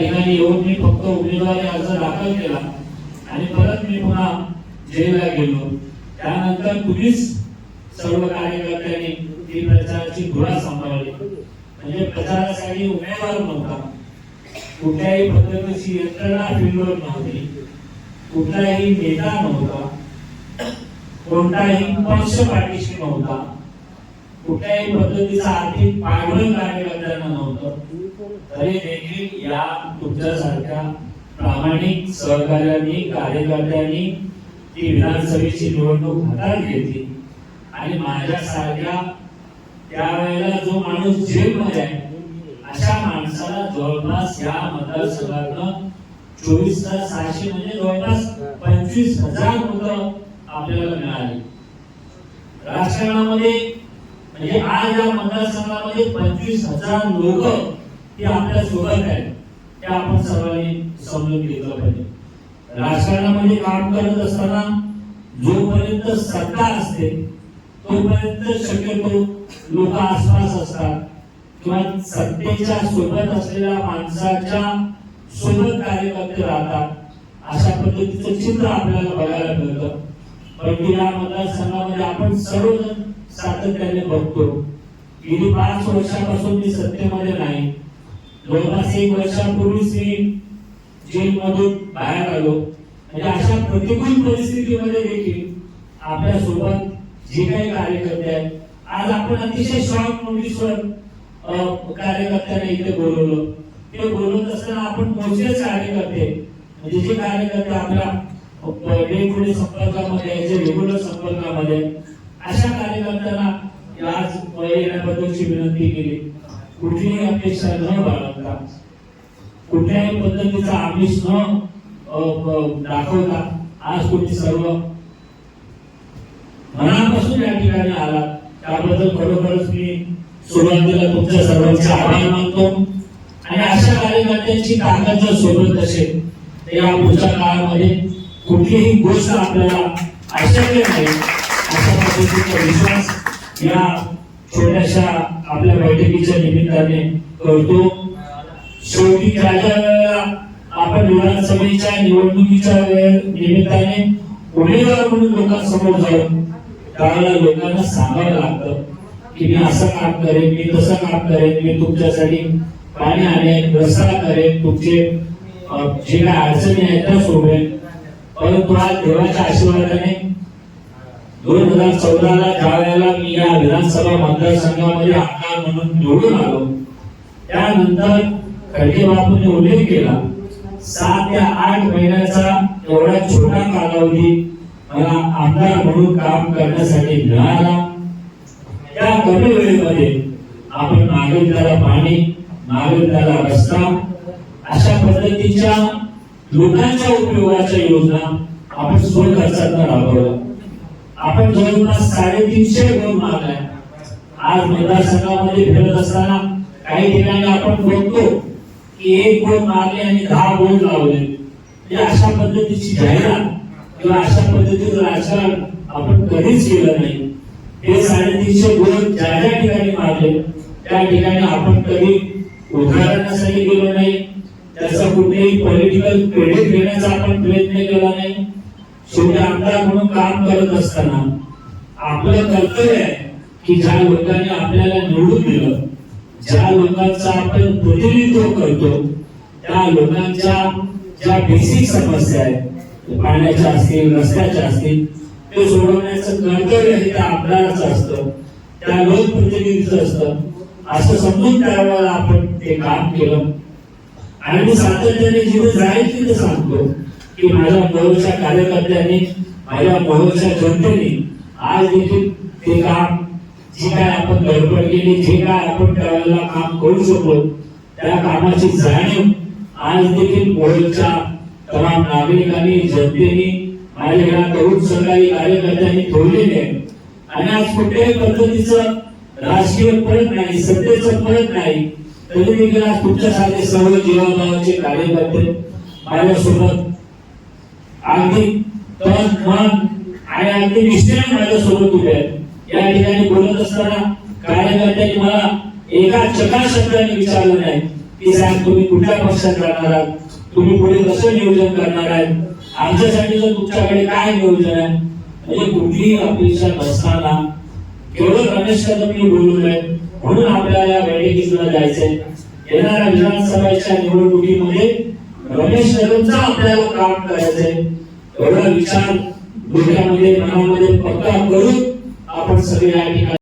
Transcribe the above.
ठिकाणी येऊन मी फक्त उमेदवारी अर्ज दाखल केला आणि परत मी पुन्हा जेलला गेलो. त्यानंतर तुम्हीच सर्व कार्यकर्त्यांनी ती प्रचाराची धुरा सांभाळली. म्हणजे प्रचारासाठी उमेदवार नव्हता. कुठल्याही पद्धतीची यंत्रणा फील्डवर नव्हती. कुठलाही नेता नव्हता. कोणताही पक्ष पाठीशी नव्हता. कुठल्याही पद्धतीचा आर्थिक पाठबळ कार्यकर्त्यांना नव्हतं. तरी देखील या तुमच्यासारख्या प्रामाणिक सहकार्यांनी कार्यकर्त्यांनी ती विधानसभेची निवडणूक हातात घेतली. आणि माझ्यासारख्या त्यावेळेला जो माणूस जेलमध्ये आहे अशा माणसाला जवळपास या मतदारसंघातनं चोवीस तास सहाशे म्हणजे जवळपास पंचवीस हजार मतं आपल्याला मिळाली. राजकारणामध्ये म्हणजे आज या मतदारसंघामध्ये पंचवीस हजार लोक ते आपल्यासोबत आहे. ते आपण सर्वांनी समजून घेतलं पाहिजे. राजकारणामध्ये काम करत असताना जोपर्यंत सत्ता असते तोपर्यंत शक्यतो लोक आसपास असतात. किंवा सत्तेच्या सोबत असलेल्या माणसाच्या सोबत कार्यकर्ते राहतात. अशा पद्धतीचं चित्र आपल्याला बघायला मिळतं. परंतु या मतदारसंघामध्ये आपण सर्वजण सातत्याने बघतो. गेली पाच वर्षापासून मी सत्तेमध्ये नाही. जवळपास एक वर्षापूर्वीच मी जेलमधून बाहेर आलो. म्हणजे अशा प्रतिकूल परिस्थितीमध्ये देखील आपल्यासोबत जे काही कार्यकर्ते आहेत आज आपण अतिशय शॉर्ट नोटीसवर कार्यकर्त्यांना इथे बोलवलं. ते बोलवत असताना आपण मोजकेच कार्यकर्ते म्हणजे जे कार्यकर्ते आपल्या डे टू डे संपर्कामध्ये आहे, जे रेग्युलर संपर्कामध्ये आहे, अशा कार्यकर्त्यांना आज येण्याबद्दलची विनंती केली. कुठलीही अपेक्षा न बाळगता कुठल्याही पद्धतीचा आमिष न दाखवता आज तुम्ही सर्व मनापासून या ठिकाणी आला. त्याबद्दल खरोखरच मी सुरुवातीला तुमच्या सर्वांचे आभार मानतो. आणि अशा कार्यकर्त्यांची ताकद जर सोबत असेल तर या पुढच्या काळामध्ये कुठलीही गोष्ट आपल्याला अशक्य नाही अशा पद्धतीचा विश्वास या छोट्याशा आपल्या बैठकीच्या निमित्ताने करतो. शेवटी ज्या आपण विधानसभेच्या निवडणुकीच्या निमित्ताने उमेदवार म्हणून लोकांसमोर जाऊन त्याला लोकांना सांगावं लागतं की मी असं काम करेन मी तसं काम करेन मी तुमच्यासाठी पाणी आणेन रस्ता करेन तुमचे जे काय अडचणी आहेत त्या सोडेन परंतु आज देवाच्या आशीर्वादाने दोन हजार चौदाला ज्या वेळेला मी या विधानसभा मतदारसंघामध्ये आमदार म्हणून निवडून आलो. त्यानंतर खडगे बापूंनी उल्लेख केला. सात ते आठ महिन्याचा एवढा छोटा कालावधी मला आमदार म्हणून काम करण्यासाठी मिळाला. त्या कमी वेळेमध्ये आपण मागेल त्याला पाणी मागेल त्याला रस्ता अशा पद्धतीच्या लोकांच्या उपयोगाच्या योजना आपण स्वखर्चात राबवल्या. आपण जवळपास साडेतीनशे गोल मागलाय आज मतदारसंघामध्ये फिरत असताना काही ठिकाणी आपण बघतो की एक गोल मारले आणि दहा गोल लावले. म्हणजे अशा पद्धतीची जाहिरात किंवा अशा पद्धतीचं राजकारण आपण कधीच केलं नाही. हे साडेतीनशे गोल ज्या ज्या ठिकाणी मारले त्या ठिकाणी आपण कधी उदाहरणासाठी गेलो नाही. त्याचा कुठेही पॉलिटिकल क्रेडिट घेण्याचा आपण प्रयत्न केला नाही. शेवटी आमदार म्हणून काम करत असताना आपलं कर्तव्य आहे की ज्या लोकांनी आपल्याला निवडून दिलं ज्या लोकांचा आपण प्रतिनिधित्व करतो त्या लोकांच्या ज्या बेसिक समस्या आहेत पाण्याच्या असतील रस्त्याच्या असतील ते सोडवण्याचं कर्तव्य हे त्या आमदाराचं असतं त्या लोकप्रतिनिधीचं असतं. असं समजून त्यावेळेला आपण ते काम केलं. आणि सातत्याने जिथे जाईल तिथे सांगतो. की माझ्या मोहच्या कार्यकर्त्यांनी माझ्या मोहच्या जनतेने आज देखील ते काम जे काय आपण गडबड केली जे काय आपण करायला काम करू शकलो त्या कामाची जाणीव आज देखील मोहच्या तमाम नागरिकांनी जनतेने माझ्या या तरुण सहकारी कार्यकर्त्यांनी ठेवलेले आहे. आणि आज कुठल्याही पद्धतीचं राजकीय फरक नाही सत्तेचं फरक नाही तरी देखील आज तुमच्यासारखे सर्व जीवनभावाचे कार्यकर्ते माझ्यासोबत अगदी तन मन आणि अगदी निश्चयाने माझ्यासोबत उभे आहेत या ठिकाणी बोलत असताना कार्यकर्त्यांनी मला एका चका शब्दाने विचारलं नाही. की साहेब तुम्ही कुठल्या पक्षात राहणार आहात? तुम्ही पुढे कसं नियोजन करणार आहात? आमच्यासाठी जर तुमच्याकडे काय नियोजन आहे? म्हणजे कुठलीही अपेक्षा नसताना केवळ रमेश कदम मी बोललोय म्हणून आपल्याला या बैठकीला जायचंय. येणाऱ्या विधानसभेच्या निवडणुकीमध्ये रमेश कदमचा आपल्याला काम करायचंय. एवढा विचार डोक्यामध्ये मनामध्ये पक्का करून आपण सगळे या ठिकाणी